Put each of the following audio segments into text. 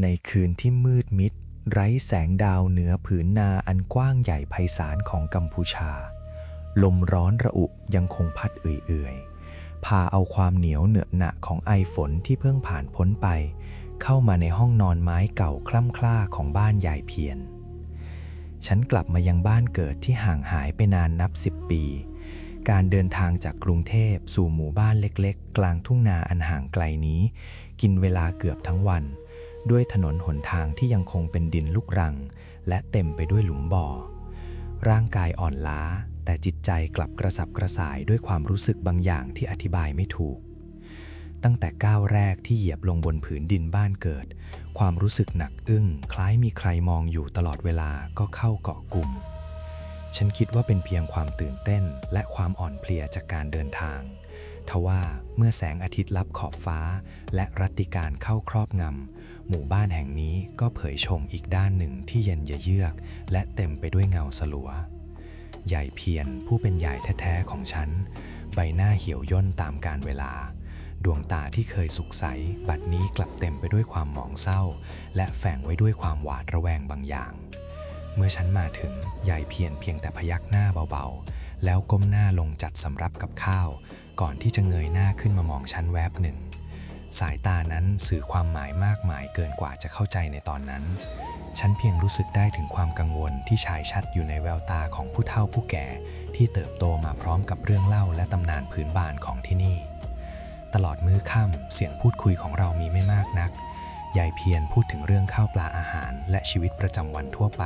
ในคืนที่มืดมิด ไร้แสงดาวเหนือผืนนาอันกว้างใหญ่ไพศาลของกัมพูชา ลมร้อนระอุยังคงพัดเอื่อยๆ พาเอาความเหนียวเหนอะหนะของไอฝนที่เพิ่งผ่านพ้นไป เข้ามาในห้องนอนไม้เก่าคล่ำคล้าของบ้านยายเพียรฉันกลับมายังบ้านเกิดที่ห่างหายไปนานนับสิบปี การเดินทางจากกรุงเทพสู่หมู่บ้านเล็กๆ กลางทุ่งนาอันห่างไกลนี้ กินเวลาเกือบทั้งวัน ด้วยถนนหนทางที่ยังคงเป็นดินลูกรัง และเต็มไปด้วยหลุมบ่อ ร่างกายอ่อนล้า แต่จิตใจกลับกระสับกระส่ายด้วยความรู้สึกบางอย่างที่อธิบายไม่ถูก ตั้งแต่ก้าวแรกที่เหยียบลงบนผืนดินบ้านเกิด ความรู้สึกหนักอึ้ง คล้ายมีใครมองอยู่ตลอดเวลาก็เข้าเกาะกลุ่ม ฉันคิดว่าเป็นเพียงความตื่นเต้นและความอ่อนเพลียจากการเดินทางทว่าเมื่อแสงอาทิตย์ลับขอบฟ้า และรัตติการเข้าครอบงำ หมู่บ้านแห่งนี้ก็เผยชมอีกด้านหนึ่งที่เย็นเยือก และเต็มไปด้วยเงาสลัว ใหญ่เพียรผู้เป็นใหญ่แท้ๆของฉัน ใบหน้าเหี่ยวย่นตามกาลเวลา ดวงตาที่เคยสุขใส บัดนี้กลับเต็มไปด้วยความหมองเศร้า และแฝงไว้ด้วยความหวาดระแวงบางอย่าง เมื่อฉันมาถึงยายเพียรเพียงแต่พยักหน้าเบาๆ แล้วก้มหน้าลงจัดสำรับกับข้าว ก่อนที่จะเงยหน้าขึ้นมามองฉันแวบหนึ่ง สายตานั้นสื่อความหมายมากมายเกินกว่าจะเข้าใจในตอนนั้น ฉันเพียงรู้สึกได้ถึงความกังวลที่ฉายชัดอยู่ในแววตาของผู้เฒ่าผู้แก่ ที่เติบโตมาพร้อมกับเรื่องเล่าและตำนานพื้นบ้านของที่นี่ ตลอดมื้อค่ำเสียงพูดคุยของเรามีไม่มากนัก ยายเพียรพูดถึงเรื่องข้าวปลาอาหาร และชีวิตประจำวันทั่วไป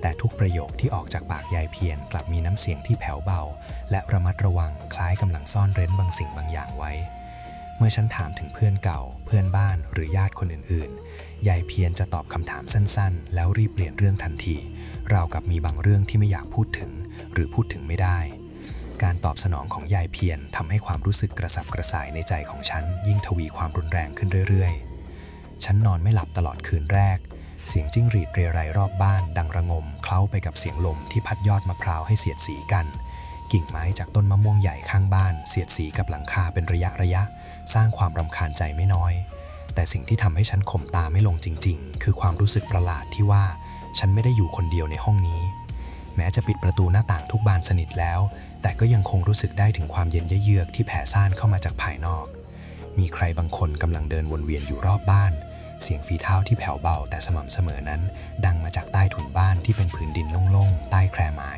แต่ทุกประโยคที่ออกจากปากยายเพียรกลับมีน้ำเสียงที่แผ่วเบา และระมัดระวังคล้ายกำลังซ่อนเร้นบางสิ่งบางอย่างไว้ เมื่อฉันถามถึงเพื่อนเก่า เพื่อนบ้านหรือญาติคนอื่นๆ ยายเพียรจะตอบคำถามสั้นๆ แล้วรีบเปลี่ยนเรื่องทันที ราวกับมีบางเรื่องที่ไม่อยากพูดถึง หรือพูดถึงไม่ได้ การตอบสนองของยายเพียรทำให้ความรู้สึกกระสับกระส่ายในใจของฉัน ยิ่งทวีความรุนแรงขึ้นเรื่อยๆ ฉันนอนไม่หลับตลอดคืนแรก เสียงจิ้งหรีดเรไรรอบบ้าน ดังระงมเคล้าไปกับเสียงลมที่พัดยอดมะพร้าวให้เสียดสีกัน กิ่งไม้จากต้นมะม่วงใหญ่ข้างบ้าน เสียดสีกับหลังคาเป็นระยะระยะ สร้างความรำคาญใจไม่น้อย แต่สิ่งที่ทำให้ฉันข่มตาไม่ลงจริง ๆ คือความรู้สึกประหลาดที่ว่า ฉันไม่ได้อยู่คนเดียวในห้องนี้ แม้จะปิดประตูหน้าต่างทุกบานสนิทแล้ว แต่ก็ยังคงรู้สึกได้ถึงความเย็นเยือกที่แผ่ซ่านเข้ามาจากภายนอก มีใครบางคนกำลังเดินวนเวียนอยู่รอบบ้าน เสียงฝีเท้าที่แผ่วเบาแต่สม่ำเสมอนั้น ดังมาจากใต้ถุนบ้านที่เป็นผืนดินโล่งๆใต้แคร่ไม้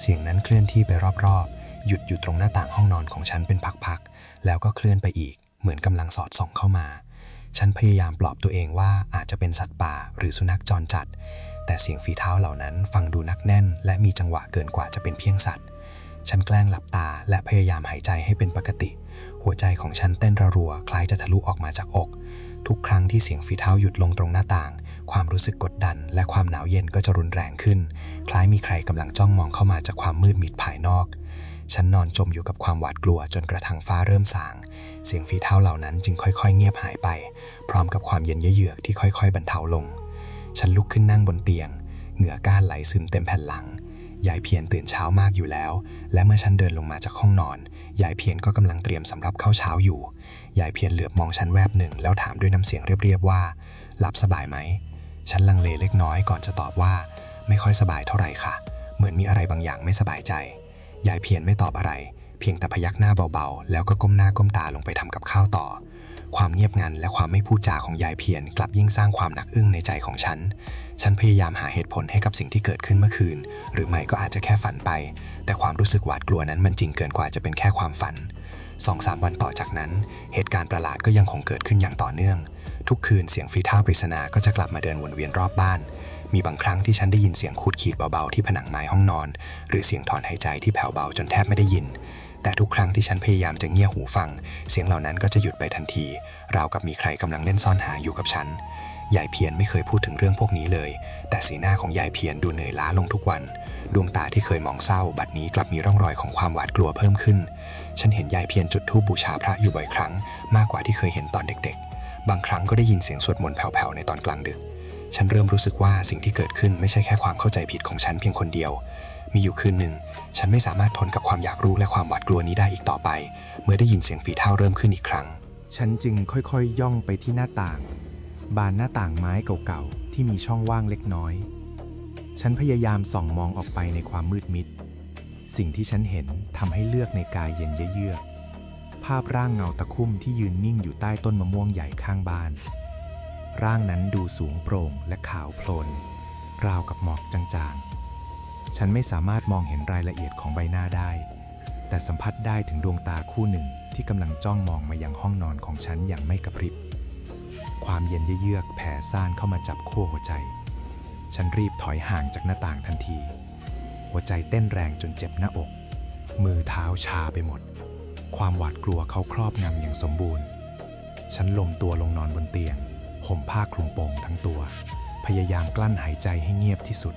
เสียงนั้นเคลื่อนที่ไปรอบๆ หยุดอยู่ตรงหน้าต่างห้องนอนของฉันเป็นพักๆ แล้วก็เคลื่อนไปอีก เหมือนกำลังสอดส่องเข้ามา ฉันพยายามปลอบตัวเองว่าอาจจะเป็นสัตว์ป่าหรือสุนัขจรจัด แต่เสียงฝีเท้าเหล่านั้นฟังดูนักแน่น และมีจังหวะเกินกว่าจะเป็นเพียงสัตว์ ฉันแกล้งหลับตาและพยายามหายใจให้เป็นปกติ หัวใจของฉันเต้นระรัวคล้ายจะทะลุออกมาจากอก ทุกครั้งที่เสียงฝีเท้าหยุดลงตรงหน้าต่าง ความรู้สึกกดดัน และความหนาวเย็นก็จะรุนแรงขึ้น คล้ายมีใครกำลังจ้องมองเข้ามาจากความมืดมิดภายนอก ฉันนอนจมอยู่กับความหวาดกลัวจนกระทั่งฟ้าเริ่มสาง เสียงฝีเท้าเหล่านั้นจึงค่อยๆ เงียบหายไป พร้อมกับความเย็นเยือกที่ค่อย ๆ บรรเทาลง ฉันลุกขึ้นนั่งบนเตียง เหงื่อก้านไหลซึมเต็มแผ่นหลัง ยายเพียรตื่นเช้ามากอยู่แล้ว และเมื่อฉันเดินลงมาจากห้องนอน ยายเพียรก็กำลังเตรียมสำรับข้าวเช้าอยู่ ยายเพียรเหลือบมองฉันแวบหนึ่งแล้วถามด้วยน้ำเสียงเรียบๆว่าหลับสบายไหม ฉันลังเลเล็กน้อยก่อนจะตอบว่า ไม่ค่อยสบายเท่าไหร่ค่ะ เหมือนมีอะไรบางอย่างไม่สบายใจ ยายเพียรไม่ตอบอะไร เพียงแต่พยักหน้าเบาๆ แล้วก็ก้มหน้าก้มตาลงไปทำกับข้าวต่อ ความเงียบงันและความไม่พูดจาของยายเพียรกลับยิ่งสร้างความหนักอึ้งในใจของฉัน ฉันพยายามหาเหตุผลให้กับสิ่งที่เกิดขึ้นเมื่อคืน หรือไม่ก็อาจจะแค่ฝันไป แต่ความรู้สึกหวาดกลัวนั้นมันจริงเกินกว่าจะเป็นแค่ความฝันสองสามวันต่อจากนั้น เหตุการณ์ประหลาดก็ยังคงเกิดขึ้นอย่างต่อเนื่อง ทุกคืนเสียงฝีเท้าปริศนาก็จะกลับมาเดินวนเวียนรอบบ้าน มีบางครั้งที่ฉันได้ยินเสียงขูดขีดเบาๆที่ผนังไม้ห้องนอน หรือเสียงถอนหายใจที่แผ่วเบาจนแทบไม่ได้ยิน แต่ทุกครั้งที่ฉันพยายามจะเงี่ยหูฟัง เสียงเหล่านั้นก็จะหยุดไปทันที ราวกับมีใครกำลังเล่นซ่อนหาอยู่กับฉันยายเพียรไม่เคยพูดถึงเรื่องพวกนี้เลย แต่สีหน้าของยายเพียรดูเหนื่อยล้าลงทุกวัน ดวงตาที่เคยมองเศร้า บัดนี้กลับมีร่องรอยของความหวาดกลัวเพิ่มขึ้น ฉันเห็นยายเพียรจุดธูปบูชาพระอยู่บ่อยครั้ง มากกว่าที่เคยเห็นตอนเด็กๆ บางครั้งก็ได้ยินเสียงสวดมนต์แผ่วๆในตอนกลางดึก ฉันเริ่มรู้สึกว่าสิ่งที่เกิดขึ้นไม่ใช่แค่ความเข้าใจผิดของฉันเพียงคนเดียว มีอยู่คืนหนึ่ง ฉันไม่สามารถทนกับความอยากรู้และความหวาดกลัวนี้ได้อีกต่อไป เมื่อได้ยินเสียงฝีเท้าเริ่มขึ้นอีกครั้ง ฉันจึงค่อยๆ ย่องไปที่หน้าต่าง บานหน้าต่างไม้เก่าๆที่มีช่องว่างเล็กน้อย ฉันพยายามส่องมองออกไปในความมืดมิด สิ่งที่ฉันเห็นทำให้เลือกในกายเย็นเยือกๆ ภาพร่างเงาตะคุ่มที่ยืนนิ่งอยู่ใต้ต้นมะม่วงใหญ่ข้างบ้าน ร่างนั้นดูสูงโปร่งและขาวโพลน ราวกับหมอกจางๆ ฉันไม่สามารถมองเห็นรายละเอียดของใบหน้าได้ แต่สัมผัสได้ถึงดวงตาคู่หนึ่งที่กำลังจ้องมองมายังห้องนอนของฉันอย่างไม่กระพริบ ความเย็นเยือกแผ่ซ่านเข้ามาจับขั้วหัวใจ ฉันรีบถอยห่างจากหน้าต่างทันที หัวใจเต้นแรงจนเจ็บหน้าอก มือเท้าชาไปหมด ความหวาดกลัวเขาครอบงำอย่างสมบูรณ์ ฉันล้มตัวลงนอนบนเตียง ห่มผ้าคลุมโปงทั้งตัว พยายามกลั้นหายใจให้เงียบที่สุด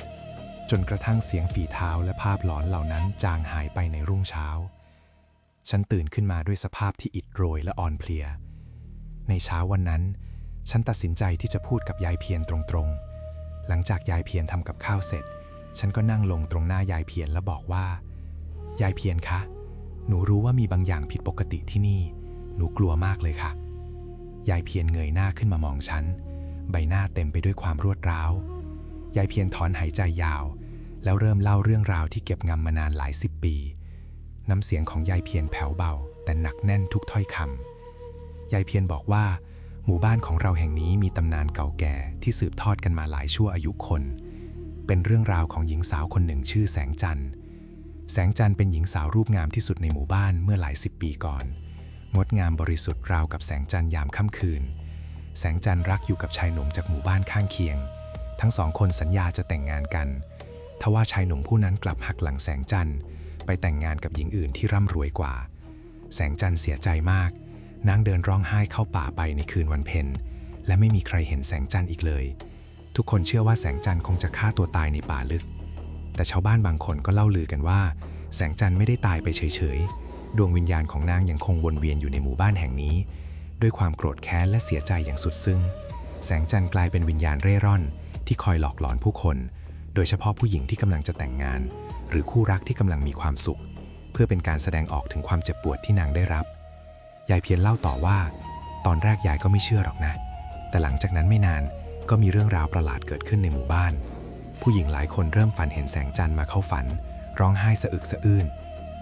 จนกระทั่งเสียงฝีเท้าและภาพหลอนเหล่านั้นจางหายไปในรุ่งเช้า ฉันตื่นขึ้นมาด้วยสภาพที่อิดโรยและอ่อนเพลีย ในเช้าวันนั้น ฉันตัดสินใจที่จะพูดกับยายเพียรตรงๆ หลังจากยายเพียรทำกับข้าวเสร็จ ฉันก็นั่งลงตรงหน้ายายเพียรแล้วบอกว่า ยายเพียรคะ หนูรู้ว่ามีบางอย่างผิดปกติที่นี่ หนูกลัวมากเลยค่ะ ยายเพียรเงยหน้าขึ้นมามองฉัน ใบหน้าเต็มไปด้วยความรวดร้าว ยายเพียรถอนหายใจยาว แล้วเริ่มเล่าเรื่องราวที่เก็บงำมานานหลายสิบปี น้ำเสียงของยายเพียรแผ่วเบา แต่หนักแน่นทุกถ้อยคำ ยายเพียรบอกว่า หมู่บ้านของเราแห่งนี้มีตำนานเก่าแก่ที่สืบทอดกันมาหลายชั่วอายุคน เป็นเรื่องราวของหญิงสาวคนหนึ่งชื่อแสงจันทร์ แสงจันทร์เป็นหญิงสาวรูปงามที่สุดในหมู่บ้านเมื่อหลายสิบปีก่อน งดงามบริสุทธิ์ราวกับแสงจันทร์ยามค่ำคืน แสงจันทร์รักอยู่กับชายหนุ่มจากหมู่บ้านข้างเคียง ทั้งสองคนสัญญาจะแต่งงานกัน ทว่าชายหนุ่มผู้นั้นกลับหักหลังแสงจันทร์ไปแต่งงานกับหญิงอื่นที่ร่ำรวยกว่า แสงจันทร์เสียใจมาก นางเดินร้องไห้เข้าป่าไปในคืนวันเพ็ญ และไม่มีใครเห็นแสงจันทร์อีกเลย ทุกคนเชื่อว่าแสงจันทร์คงจะฆ่าตัวตายในป่าลึก แต่ชาวบ้านบางคนก็เล่าลือกันว่า แสงจันทร์ไม่ได้ตายไปเฉยๆ ดวงวิญญาณของนางยังคงวนเวียนอยู่ในหมู่บ้านแห่งนี้ ด้วยความโกรธแค้นและเสียใจอย่างสุดซึ้ง แสงจันทร์กลายเป็นวิญญาณเร่ร่อน ที่คอยหลอกหลอนผู้คน โดยเฉพาะผู้หญิงที่กำลังจะแต่งงาน หรือคู่รักที่กำลังมีความสุข เพื่อเป็นการแสดงออกถึงความเจ็บปวดที่นางได้รับ ยายเพียรเล่าต่อว่า ตอนแรกยายก็ไม่เชื่อหรอกนะ แต่หลังจากนั้นไม่นานก็มีเรื่องราวประหลาดเกิดขึ้นในหมู่บ้าน ผู้หญิงหลายคนเริ่มฝันเห็นแสงจันทร์มาเข้าฝัน ร้องไห้สะอึกสะอื้น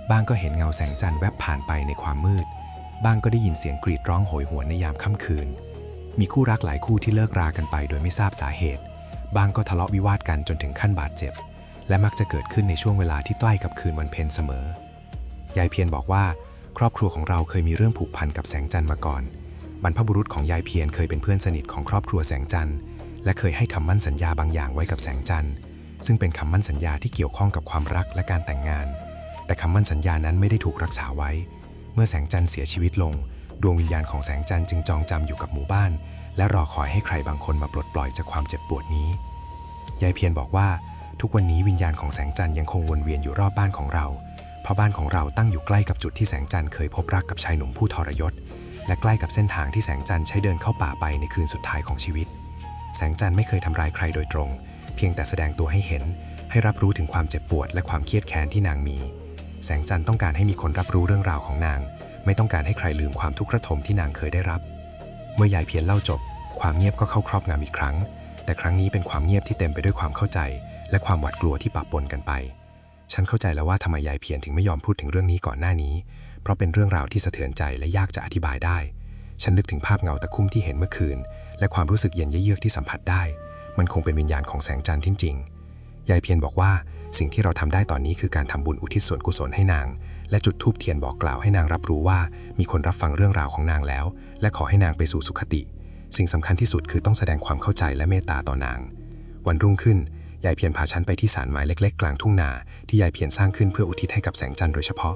บ้างก็เห็นเงาแสงจันทร์แวบผ่านไปในความมืด บ้างก็ได้ยินเสียงกรีดร้องโหยหวนในยามค่ำคืน มีคู่รักหลายคู่ที่เลิกรากันไปโดยไม่ทราบสาเหตุ บ้างก็ทะเลาะวิวาทกันจนถึงขั้นบาดเจ็บ และมักจะเกิดขึ้นในช่วงเวลาที่ใกล้กับคืนวันเพ็ญเสมอ ยายเพียรบอกว่า ครอบครัวของเราเคยมีเรื่องผูกพันกับแสงจันทร์มาก่อน บรรพบุรุษของยายเพียรเคยเป็นเพื่อนสนิทของครอบครัวแสงจันทร์ และเคยให้คำมั่นสัญญาบางอย่างไว้กับแสงจันทร์ ซึ่งเป็นคำมั่นสัญญาที่เกี่ยวข้องกับความรักและการแต่งงาน แต่คำมั่นสัญญานั้นไม่ได้ถูกรักษาไว้ เมื่อแสงจันทร์เสียชีวิตลง ดวงวิญญาณของแสงจันทร์จึงจองจำอยู่กับหมู่บ้าน และรอคอยให้ใครบางคนมาปลดปล่อยจากความเจ็บปวดนี้ยายเพียรบอกว่า ทุกวันนี้วิญญาณของแสงจันทร์ยังคงวนเวียนอยู่รอบบ้านของเรา เพราะบ้านของเราตั้งอยู่ใกล้กับจุดที่แสงจันทร์เคยพบรักกับชายหนุ่มผู้ทรยศ และใกล้กับเส้นทางที่แสงจันทร์ใช้เดินเข้าป่าไปในคืนสุดท้ายของชีวิต แสงจันทร์ไม่เคยทำร้ายใครโดยตรง เพียงแต่แสดงตัวให้เห็น ให้รับรู้ถึงความเจ็บปวดและความเครียดแค้นที่นางมี แสงจันทร์ต้องการให้มีคนรับรู้เรื่องราวของนาง ไม่ต้องการให้ใครลืมความทุกข์ระทมที่นางเคยได้รับ เมื่อยายเพียรเล่าจบ ความเงียบก็เข้าครอบงำอีกครั้ง แต่ครั้งนี้เป็นความเงียบที่เต็มไปด้วยความเข้าใจ และความหวาดกลัวที่ปะปนกันไป ฉันเข้าใจแล้วว่าทำไมยายเพียรถึงไม่ยอมพูดถึงเรื่องนี้ก่อนหน้านี้ เพราะเป็นเรื่องราวที่สะเทือนใจและยากจะอธิบายได้ ฉันนึกถึงภาพเงาตะคุ่มที่เห็นเมื่อคืน และความรู้สึกเย็นเยือกที่สัมผัสได้ มันคงเป็นวิญญาณของแสงจันทร์ที่จริงยายเพียรบอกว่าสิ่งที่เราทำได้ตอนนี้คือการทำบุญอุทิศส่วนกุศลให้นาง และจุดธูปเทียนบอกกล่าวให้นางรับรู้ว่า มีคนรับฟังเรื่องราวของนางแล้ว และขอให้นางไปสู่สุคติ สิ่งสำคัญที่สุดคือต้องแสดงความเข้าใจและเมตตาต่อนาง วันรุ่งขึ้นยายเพียรพาฉันไปที่ศาลไม้เล็กๆ กลางทุ่งนาที่ยายเพียรสร้างขึ้นเพื่ออุทิศให้กับแสงจันทร์โดยเฉพาะ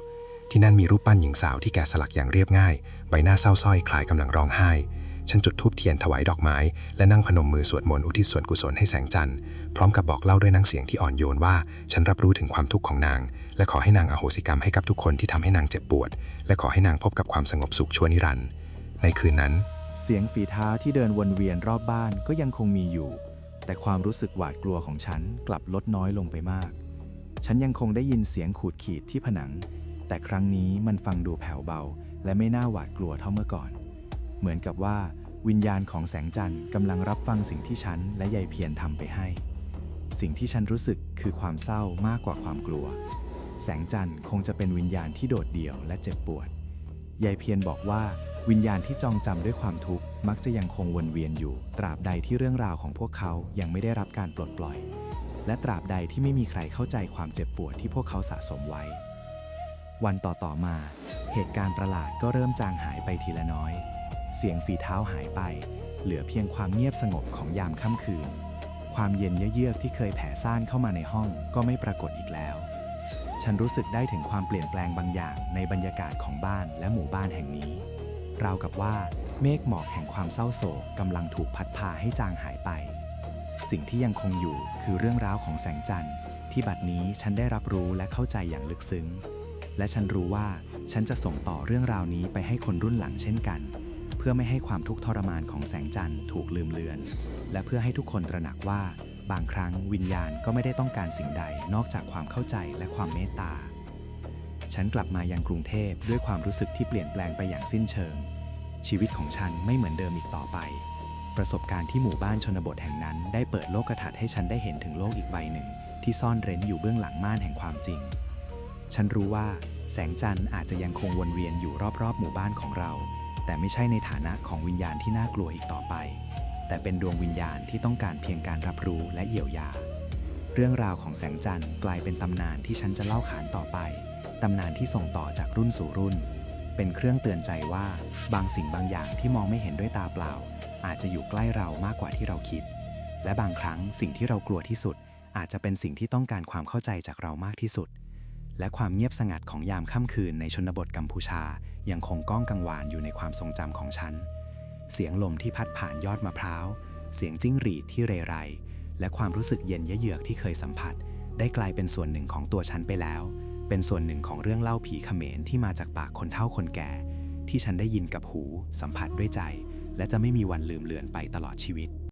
ที่นั่นมีรูปปั้นหญิงสาวที่แกะสลักอย่างเรียบง่าย ใบหน้าเศร้าส้อยคล้ายกำลังร้องไห้ ฉันจุดธูปเทียนถวายดอกไม้ และนั่งพนมมือสวดมนต์อุทิศส่วนกุศลให้แสงจันทร์พร้อมกับบอกเล่าด้วยน้ำเสียงที่อ่อนโยนว่า ฉันรับรู้ถึงความทุกข์ของนาง และขอให้นางอโหสิกรรมให้กับทุกคนที่ทำให้นางเจ็บปวด และขอให้นางพบกับความสงบสุขชั่วนิรันดร์ในคืนนั้น เสียงฝีเท้าที่เดินวนเวียนรอบบ้านก็ยังคงมีอยู่ แต่ความรู้สึกหวาดกลัวของฉันกลับลดน้อยลงไปมาก ฉันยังคงได้ยินเสียงขูดขีดที่ผนัง แต่ครั้งนี้มันฟังดูแผ่วเบา และไม่น่าหวาดกลัวเท่าเมื่อก่อน เหมือนกับว่า วิญญาณของแสงจันทร์กำลังรับฟังสิ่งที่ฉันและยายเพียรทำไปให้ สิ่งที่ฉันรู้สึกคือความเศร้ามากกว่าความกลัว แสงจันทร์คงจะเป็นวิญญาณที่โดดเดี่ยวและเจ็บปวด ยายเพียรบอกว่าวิญญาณที่จองจำด้วยความทุกข์มักจะยังคงวนเวียนอยู่ ตราบใดที่เรื่องราวของพวกเขายังไม่ได้รับการปลดปล่อย และตราบใดที่ไม่มีใครเข้าใจความเจ็บปวดที่พวกเขาสะสมไว้ วันต่อๆมา เหตุการณ์ประหลาดก็เริ่มจางหายไปทีละน้อย เสียงฝีเท้าหายไป เหลือเพียงความเงียบสงบของยามค่ำคืน ความเย็นเยือกที่เคยแผ่ซ่านเข้ามาในห้องก็ไม่ปรากฏอีกแล้ว ฉันรู้สึกได้ถึงความเปลี่ยนแปลงบางอย่างในบรรยากาศของบ้านและหมู่บ้านแห่งนี้ ราวกับว่าเมฆหมอกแห่งความเศร้าโศกกำลังถูกพัดพาให้จางหายไป สิ่งที่ยังคงอยู่คือเรื่องราวของแสงจันทร์ ที่บัดนี้ฉันได้รับรู้และเข้าใจอย่างลึกซึ้ง และฉันรู้ว่าฉันจะส่งต่อเรื่องราวนี้ไปให้คนรุ่นหลังเช่นกัน เพื่อไม่ให้ความทุกข์ทรมานของแสงจันทร์ถูกลืมเลือน และเพื่อให้ทุกคนตระหนักว่า บางครั้งวิญญาณก็ไม่ได้ต้องการสิ่งใดนอกจากความเข้าใจและความเมตตา ฉันกลับมายังกรุงเทพด้วยความรู้สึกที่เปลี่ยนแปลงไปอย่างสิ้นเชิง ชีวิตของฉันไม่เหมือนเดิมอีกต่อไป ประสบการณ์ที่หมู่บ้านชนบทแห่งนั้น ได้เปิดโลกทัศน์ให้ฉันได้เห็นถึงโลกอีกใบหนึ่ง ที่ซ่อนเร้นอยู่เบื้องหลังม่านแห่งความจริง ฉันรู้ว่าแสงจันทร์อาจจะยังคงวนเวียนอยู่รอบๆ หมู่บ้านของเรา แต่ไม่ใช่ในฐานะของวิญญาณที่น่ากลัวอีกต่อไป แต่เป็นดวงวิญญาณที่ต้องการเพียงการรับรู้และเยียวยา เรื่องราวของแสงจันทร์กลายเป็นตำนานที่ฉันจะเล่าขานต่อไป ตำนานที่ส่งต่อจากรุ่นสู่รุ่น เป็นเครื่องเตือนใจว่าบางสิ่งบางอย่างที่มองไม่เห็นด้วยตาเปล่า อาจจะอยู่ใกล้เรามากกว่าที่เราคิด และบางครั้งสิ่งที่เรากลัวที่สุด อาจจะเป็นสิ่งที่ต้องการความเข้าใจจากเรามากที่สุด และความเงียบสงัดของยามค่ำคืนในชนบทกัมพูชา ยังคงก้องกังวานอยู่ในความทรงจำของฉัน เสียงลมที่พัดผ่านยอดมะพร้าว เสียงจิ้งหรีดที่เรไร และความรู้สึกเย็นเยือกที่เคยสัมผัส ได้กลายเป็นส่วนหนึ่งของตัวฉันไปแล้ว เป็นส่วนหนึ่งของเรื่องเล่าผีเขมรที่มาจากปากคนเฒ่าคนแก่ ที่ฉันได้ยินกับหู สัมผัสด้วยใจ และจะไม่มีวันลืมเลือนไปตลอดชีวิต